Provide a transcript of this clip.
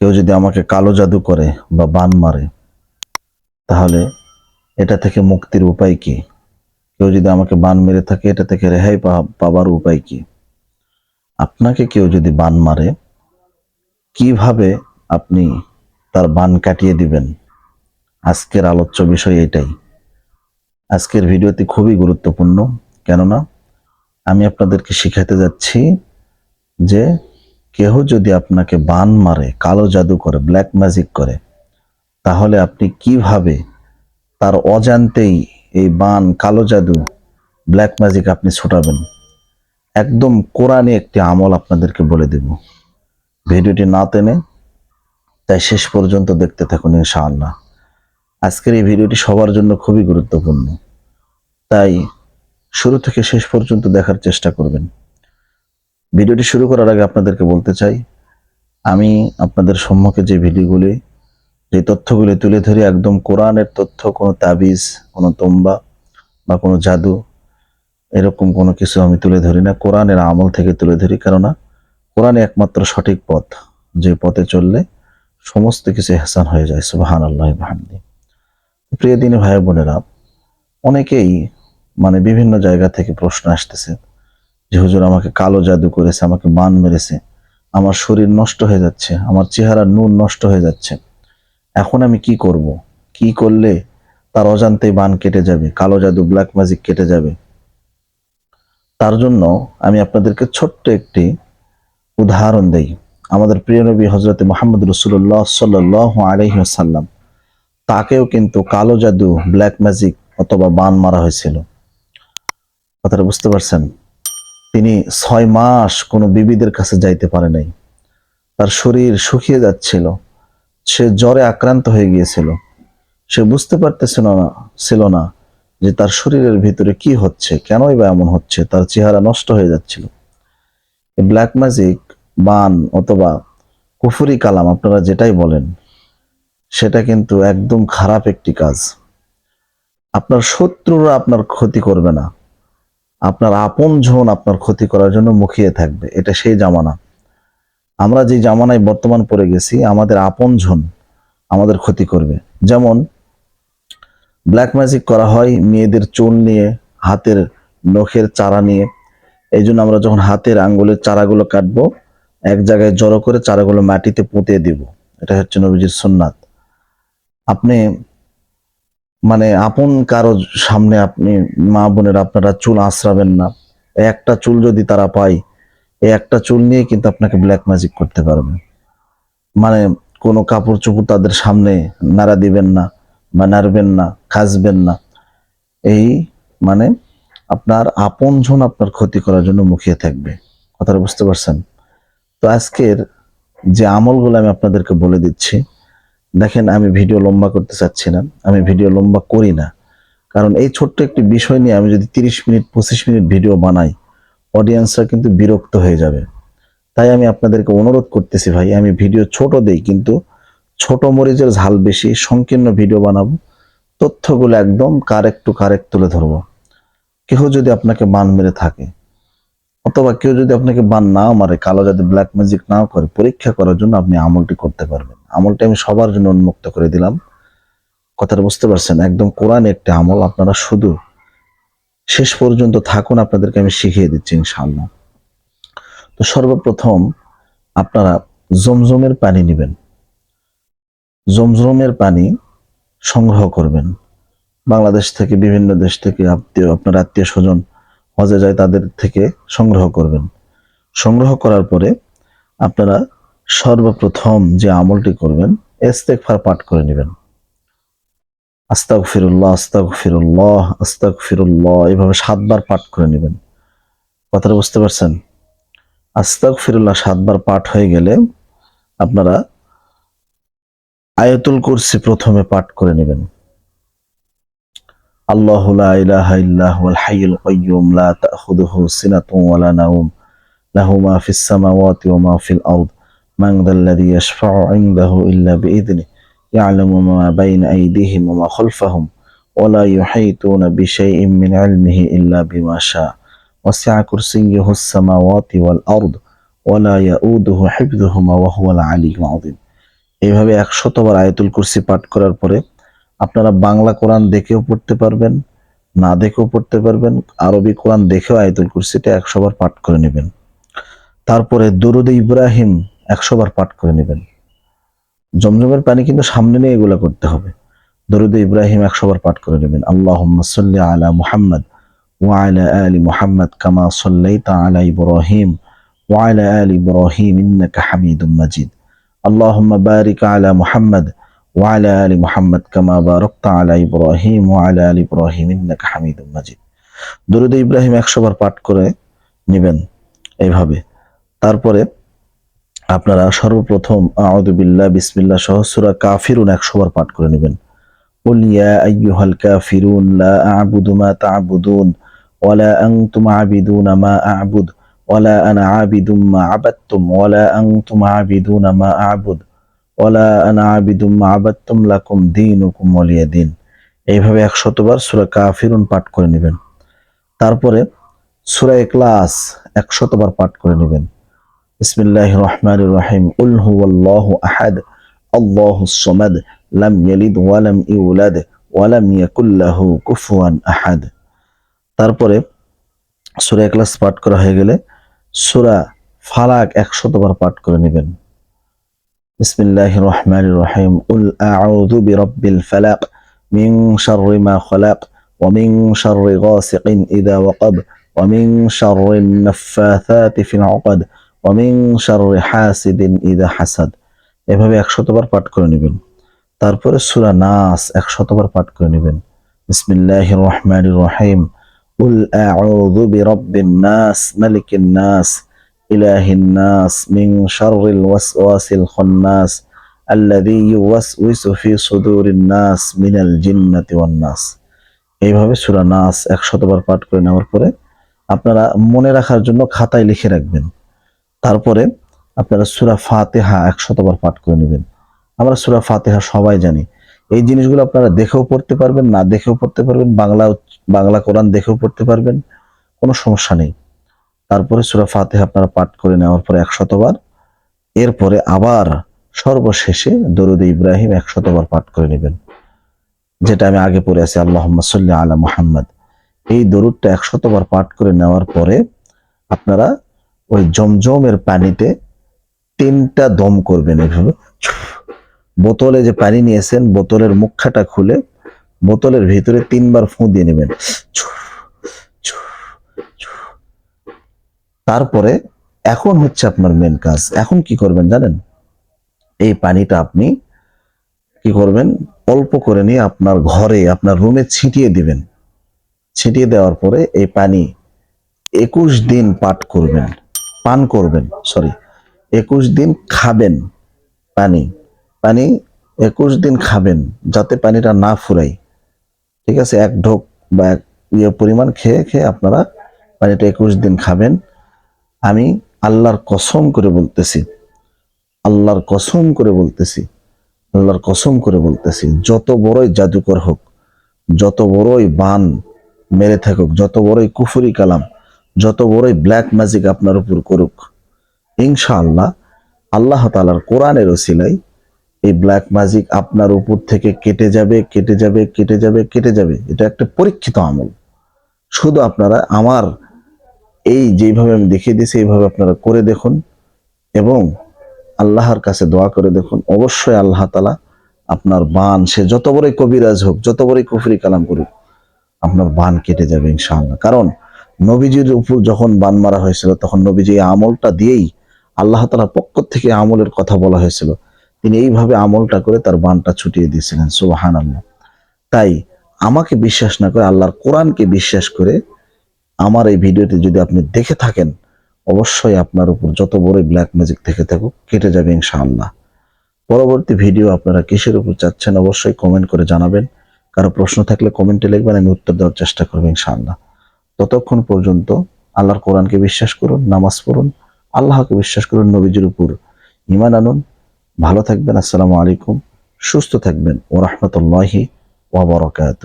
কেউ যদি আমাকে কালো জাদু করে বা বান মারে, তাহলে এটা থেকে মুক্তির উপায় কি? কেউ যদি আমাকে বান মেরে থাকে, এটা থেকে রেহাই পাবার উপায় কি? আপনাকে কেউ যদি বান মারে, কীভাবে আপনি তার বান কাটিয়ে দিবেন? আজকের আলোচ্য বিষয় এটাই। আজকের ভিডিওটি খুবই গুরুত্বপূর্ণ। কেননা, আমি আপনাদেরকে শিখাতে যাচ্ছি যে কেহ যদি আপনাকে বান মারে, কালো জাদু করে ব্ল্যাক ম্যাজিক করে, তাহলে আপনি কীভাবে তার অজান্তেই এই বান, কালো জাদু ব্ল্যাক ম্যাজিক আপনি ছুটাবেন? একদম কোরআনে একটি আমল আপনাদেরকে বলে দেব। ভিডিওটি না টেনে, তাই শেষ পর্যন্ত দেখতে থাকুন ইনশাআল্লাহ। আজকের এই ভিডিওটি সবার জন্য খুবই গুরুত্বপূর্ণ। তাই শুরু থেকে শেষ পর্যন্ত দেখার চেষ্টা করবেন। ভিডিওটি শুরু করার আগে আপনাদেরকে বলতে চাই, আমি আপনাদের সম্মুখে যে ভিডিওগুলি, যে তথ্যগুলি তুলে ধরি, একদম কোরআনের তথ্য, কোনো তাবিজ, কোনো তোম্বা বা কোনো জাদু, এরকম কোনো কিছু আমি তুলে ধরি না। কোরআনের আমল থেকে তুলে ধরি, কেননা কোরআনে একমাত্র সঠিক পথ। যে পথে চললে সমস্ত কিছু হেসান হয়ে যায় সুবাহান আল্লাহ বাহান্দি প্রিয় দিনী ভাই বোনেরা, অনেকেই মানে বিভিন্ন জায়গা থেকে প্রশ্ন আসতেছে যে হুজুর আমাকে কালো জাদু করেছে, আমাকে বান মেরেছে। আমার শরীর নষ্ট হয়ে যাচ্ছে, আমার চেহারা নুন নষ্ট হয়ে যাচ্ছে। এখন আমি কি করব? কি করলে তার অজান্তেই বান কেটে যাবে, কালো জাদু ব্ল্যাক ম্যাজিক কেটে যাবে? তার জন্য আমি আপনাদেরকে ছোট্ট একটি উদাহরণ দেই। আমাদের প্রিয় নবী হজরত মোহাম্মদ রসুল্লাহ সাল্লাহ আলহিহাসাল্লাম তাকেও কিন্তু কালো জাদু ব্ল্যাক ম্যাজিক অথবা বান মারা হয়েছিল। কথাটা বুঝতে পারছেন? তিনি ছয় মাস কোনো বিবিদের কাছে যাইতে পারে নাই। তার শরীর শুকিয়ে যাচ্ছিল। সে জ্বরে আক্রান্ত হয়ে গিয়েছিল। সে বুঝতে পারতেছিল না, ছিল না যে তার শরীরের ভিতরে কি হচ্ছে, কেনই বা এমন হচ্ছে, তার চেহারা নষ্ট হয়ে যাচ্ছিল। ব্ল্যাক ম্যাজিক, বান অথবা কুফুরি কালাম আপনারা যেটাই বলেন, সেটা কিন্তু একদম খারাপ একটি কাজ। আপনার শত্রুরা আপনার ক্ষতি করবে না। আপনার আপন জন আপনার ক্ষতি করার জন্য মুখিয়ে থাকবে। এটা সেই জামানা। আমরা যে জামানায় বর্তমান পড়ে গেছি, আমাদের আপন জন আমাদের ক্ষতি করবে। যেমন ব্ল্যাক ম্যাজিক করা হয় মেয়েদের চুল নিয়ে, হাতের নখের চারা নিয়ে। এই জন্য আমরা যখন হাতের আঙ্গুলের চারাগুলো কাটবো, এক জায়গায় জড়ো করে চারাগুলো মাটিতে পুঁতে দিব। এটা হচ্ছে নবীজির সুন্নাত। আপনি মানে আপন কারও সামনে আপনি মা বোনের আপনারা চুল আশ্রাবেন না। একটা চুল যদি তারা পায়, এই একটা চুল নিয়ে কিন্তু আপনাকে ব্ল্যাক ম্যাজিক করতে পারবে। মানে কোনো কাপড় চোপড় তাদের সামনে নাড়া দিবেন না বা নাড়বেন না, খাসবেন না। এই মানে আপনার আপন জন আপনার ক্ষতি করার জন্য মুখিয়ে থাকবে। কথাটা বুঝতে পারছেন? তো আজকের যে আমলগুলো আমি আপনাদেরকে বলে দিচ্ছি দেখেন, আমি ভিডিও লম্বা করতে চাচ্ছি না, আমি ভিডিও লম্বা করি না। কারণ এই ছোট্ট একটি বিষয় নিয়ে আমি যদি তিরিশ মিনিট, পঁচিশ মিনিট ভিডিও বানাই অডিয়েন্সরা কিন্তু বিরক্ত হয়ে যাবে। তাই আমি আপনাদেরকে অনুরোধ করতেছি ভাই, আমি ভিডিও ছোট দেই, কিন্তু ছোট মরিচের ঝাল বেশি, সংকীর্ণ ভিডিও বানাবো, তথ্যগুলো একদম কারেক্ট টু কারেক্ট তুলে ধরবো। কেউ যদি আপনাকে মান মেরে থাকে অথবা কেউ যদি আপনাকে বান নাও মারে, কালো যাতে ব্ল্যাক ম্যাজিক নাও করে, পরীক্ষা করার জন্য আপনি আমলটি করতে পারবেন। আমলটি আমি সবার জন্য উন্মুক্ত করে দিলাম। কথাটা বুঝতে পারছেন? একদম কোরআন একটি আমল, আপনারা শুধু শেষ পর্যন্ত থাকুন, আপনাদেরকে আমি শিখিয়ে দিচ্ছি ইনশাআল্লাহ। তো সর্বপ্রথম আপনারা জমজমের পানি নেবেন। জমজমের পানি সংগ্রহ করবেন। বাংলাদেশ থেকে বিভিন্ন দেশ থেকে আত্মীয়, আপনার আত্মীয় স্বজন হজে যায় তাদের থেকে সংগ্রহ করবেন। সংগ্রহ করার পরে আপনারা সর্বপ্রথম যে আমলটি করবেন, ইস্তেগফার পাঠ করে নেবেন। আস্তাক ফিরুল্লাহ আস্তাক ফিরুল্লাহ আস্তাক ফিরুল্লাহ এভাবে সাতবার পাঠ করে নেবেন। কথাটা বুঝতে পারছেন? আস্তাক ফিরুল্লাহ সাতবার পাঠ হয়ে গেলে আপনারা আয়াতুল কুরসি প্রথমে পাঠ করে নেবেন। الله لا إله إلا هو الحي القيوم لا تأخذه سنة ولا نوم. له ما في السماوات وما في الأرض. من ذا الذي يشفع عنده إلا بإذنه. يعلم ما بين أيديهم وما خلفهم ولا يحيطون بشيء من علمه إلا بما شاء. وسع كرسيه السماوات والأرض ولا يؤوده حفظهما وهو العلي العظيم. এইভাবে একশতবার আয়াতুল কুরসি পাঠ করার পরে আপনারা বাংলা কোরআন দেখেও পড়তে পারবেন, না দেখেও পড়তে পারবেন, আরবি কোরআন দেখেও আয়তুল কুরসিটা একশোবার পাঠ করে নেবেন। তারপরে দরুদ ইব্রাহিম একশো বার পাঠ করে নেবেন। জমজমের পানি কিন্তু সামনে নিয়ে এগুলো করতে হবে। দরুদ ইব্রাহিম একশো বার পাঠ করে নেবেন। আল্লাহ সাল্লি আলা মুহাম্মদ ওয়াইলা আলী মুহাম্মদ কামা সাল্লাইতা আলা ইব্রাহিম ওয়াইলা আলী ইব্রাহিম ইন্নাকা হামিদুম মাজিদ। আল্লাহুম্মা বারিক আলা মুহাম্মদ ওয়ালা আলী মোহাম্মদ কামা আলা ইব্রাহিম ওয়ালা দরুদ ইব্রাহিম একশো বার পাঠ করে নেবেন এইভাবে। তারপরে আপনারা সর্বপ্রথম আউদুবিল্লা বিসমিল্লা সহ সুরা কাফিরুন একশো বার পাঠ করে নেবেন। উলিয়া আইয়ুহাল কাফিরুন, লা আবুদু মা তা'বুদুন ওয়ালা আনতুম আবিদুন মা আ'বুদ ওয়ালা আনা আবিদুম মা আবাদতুম ওয়ালা আনতুম আবিদুন মা আ'বুদ ওলা আনা আবিদুম লাকুম দিন উকুম অলিয়া দিন। এইভাবে একশতবার সুরা কাফিরুন পাঠ করে নেবেন। তারপরে সুরা ক্লাস একশতবার পাঠ করে নেবেন। ইসমিল্লাহ রহমান রাহিম। উল্হু আল্লাহ আহাদ। আল্লাহ সোমাদ। লাম ইয়ালিদ ওয়ালাম ইউলাদ। ওয়ালাম ইয়াকুল্লাহু কুফুয়ান আহাদ। তারপরে সুরা ক্লাস পাঠ করা হয়ে গেলে সুরা ফালাক একশতবার পাঠ করে নেবেন। বিসমিল্লাহির রহমানির রহিম কুল আউযু বিরাব্বিল ফালাক মিন শাররি মা খালাক ওয়া মিন শাররি গাসিকিন ইযা ওয়াকাব ওয়া মিন শাররিন নাফাথাতি ফিল উকাদ ওয়া মিন শাররি হাসিদিন ইযা হাসাদ এভাবে 100 বার পাঠ করে নেবেন তারপরে সূরা নাস 100 বার পাঠ করে নেবেন বিসমিল্লাহির রহমানির রহিম قل أعوذ برب الناس ملك الناس إله الناس من شر الوسواس الخناس الذي يوسوس في صدور الناس من الجنة والناس এইভাবে সূরা নাস 100 বার পাঠ করে নেওয়ার পরে আপনারা মনে রাখার জন্য খাতায় লিখে রাখবেন তারপরে আপনারা সূরা ফাতিহা 100 বার পাঠ করে নেবেন আমরা সূরা ফাতিহা সবাই জানি এই জিনিসগুলো আপনারা দেখেও পড়তে পারবেন না দেখেও পড়তে পারবেন বাংলা বাংলা কোরআন দেখেও পড়তে পারবেন কোনো সমস্যা নেই তারপরে সূরা ফাতিহা আপনারা পাঠ করে নেওয়ার পরে একশতবার। এরপরে আবার সর্বশেষে দরুদ ইব্রাহিম একশতবার পাঠ করে নেবেন। যেটা আমি আগে পড়ে আছি আল্লাহ সাল্লি আলা মুহাম্মদ। এই দরুদটা একশতবার পাঠ করে নেওয়ার পরে আপনারা ওই জমজমের পানিতে তিনটা দম করবেন এভাবে। বোতলে যে পানি নিয়েছেন, বোতলের মুখাটা খুলে বোতলের ভিতরে তিনবার ফু দিয়ে নেবেন। তারপরে এখন হচ্ছে আপনার মেন কাজ। এখন কি করবেন জানেন? এই পানিটা আপনি কি করবেন? অল্প করে নিয়ে আপনার ঘরে, আপনার রুমে ছিটিয়ে দিবেন। ছিটিয়ে দেওয়ার পরে এই পানি একুশ দিন পাঠ করবেন, পান করবেন সরি একুশ দিন খাবেন পানি পানি একুশ দিন খাবেন যাতে পানিটা না ফুরাই ঠিক আছে? এক ঢোক বা এক ইয়ে পরিমাণ খেয়ে খেয়ে আপনারা পানিটা একুশ দিন খাবেন। আমি আল্লাহর কসম করে বলতেছি, আল্লাহর কসম করে বলতেছি, আল্লাহর কসম করে বলতেছি, যত বড়ই জাদুকর হোক, যত বড়ই বান মেরে থাকুক, যত বড়ই কুফুরি কালাম, যত বড়ই ব্ল্যাক ম্যাজিক আপনার উপর করুক, ইনশাআল্লাহ আল্লাহ তালার কোরআনের ওসিলাই এই ব্ল্যাক ম্যাজিক আপনার উপর থেকে কেটে যাবে কেটে যাবে কেটে যাবে কেটে যাবে। এটা একটা পরীক্ষিত আমল। শুধু আপনারা আমার এই যেইভাবে আমি দেখিয়ে দিয়েছি, এইভাবে আপনারা করে দেখুন এবং আল্লাহর কাছে দোয়া করে দেখুন। অবশ্যই আল্লাহ তালা আপনার বান, সে যত বড়ই কবিরাজ হোক, যত বড়ই কুফরি কালাম করুক, আপনার বান কেটে যাবে ইনশাআল্লাহ। কারণ নবীজির উপর যখন বান মারা হয়েছিল, তখন নবীজি এই আমলটা দিয়েই আল্লাহ তালার পক্ষ থেকে আমলের কথা বলা হয়েছিল। তিনি এইভাবে আমলটা করে তার বানটা ছুটিয়ে দিয়েছিলেন সুবাহান আল্লাহ তাই আমাকে বিশ্বাস না করে, আল্লাহর কোরআনকে বিশ্বাস করে আমার এই ভিডিওটি যদি আপনি দেখে থাকেন, অবশ্যই আপনার উপর যত বড় ব্ল্যাক ম্যাজিক থেকে থাকুক, কেটে যাবে ইনশাআল্লাহ। পরবর্তী ভিডিও আপনারা কিসের উপর চাচ্ছেন অবশ্যই কমেন্ট করে জানাবেন। কারও প্রশ্ন থাকলে কমেন্টে লিখবেন, আমি উত্তর দেওয়ার চেষ্টা করব ইনশাআল্লাহ। ততক্ষণ পর্যন্ত আল্লাহর কোরআনকে বিশ্বাস করুন, নামাজ পড়ুন, আল্লাহকে বিশ্বাস করুন, নবীজির উপর ইমান আনুন। ভালো থাকবেন, আসসালামু আলাইকুম, সুস্থ থাকবেন ও রহমতুল্লাহি ওবরকাত